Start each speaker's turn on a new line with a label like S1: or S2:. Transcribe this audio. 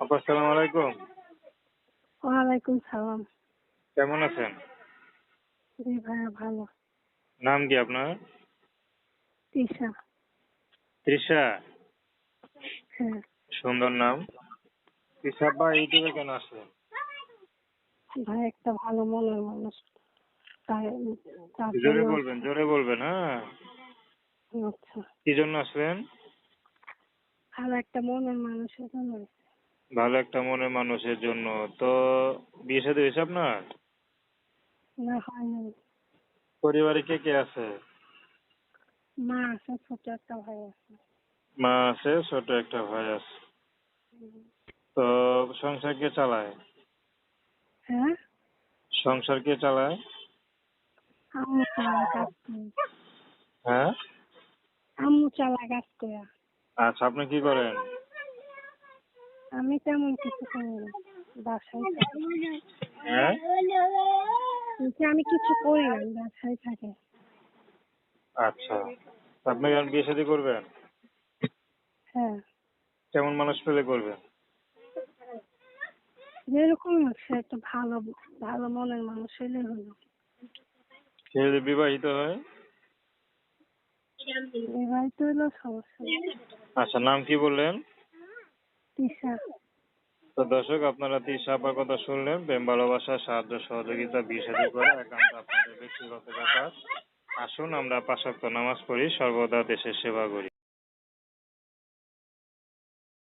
S1: আপা আসসালামু আলাইকুম।
S2: ওয়ালাইকুম সালাম।
S1: কেমন আছেন?
S2: জি ভাইয়া ভালো।
S1: নাম কি আপনার?
S2: তৃষা।
S1: তৃষা?
S2: হ্যাঁ।
S1: সুন্দর নাম। তৃষা আপা ইউটিউবে কেন আসলেন
S2: ভাই একটা ভালো মনের মানুষ। তাই তার
S1: জোরে
S2: জন্য
S1: বলবেন জোরে বলবেন হ্যাঁ।
S2: আচ্ছা।
S1: কি জন্য আসলেন?
S2: ভালো একটা মনের মানুষের জন্য।
S1: ভালো একটা মনের মানুষের জন্য। তো বিয়ে সাথে হয়েছে আপনার?
S2: না হয়নি।
S1: পরিবারে কে কে আছে?
S2: মা আছে ছোট একটা ভাই আছে।
S1: মা আছে ছোট একটা ভাই আছে। তো সংসার কে চালায়?
S2: হ্যাঁ?
S1: সংসার কে চালায়?
S2: আম্মু চালা কাজ
S1: হ্যাঁ?
S2: আম্মু চালা কাজ করে।
S1: আচ্ছা আপনি কি করেন?
S2: আমি তেমন কিছু করি না বাসায় থাকি।
S1: হ্যাঁ?
S2: আমি কিছু করি না বাসায় থাকি।
S1: আচ্ছা আপনি এখন বিয়ে শাদী করবেন?
S2: হ্যাঁ।
S1: কেমন মানুষ পেলে করবেন?
S2: যেরকম সে একটা ভালো ভালো মনের মানুষ হলে হলো।
S1: সে যদি বিবাহিত হয়?
S2: বিবাহিত হলো সমস্যা
S1: আচ্ছা নাম কি বললেন?
S2: তৃষা
S1: তো দর্শক, আপনারা তিশা আপার কথা শুনলেন। প্রেম, ভালোবাসা, সাহায্য, সহযোগিতা, বিয়ে করে একান্ত আপনাদের ব্যক্তিগত ব্যাপার। আসুন, আমরা পাশাক্ত নামাজ পড়ি। সর্বদা দেশের সেবা করি।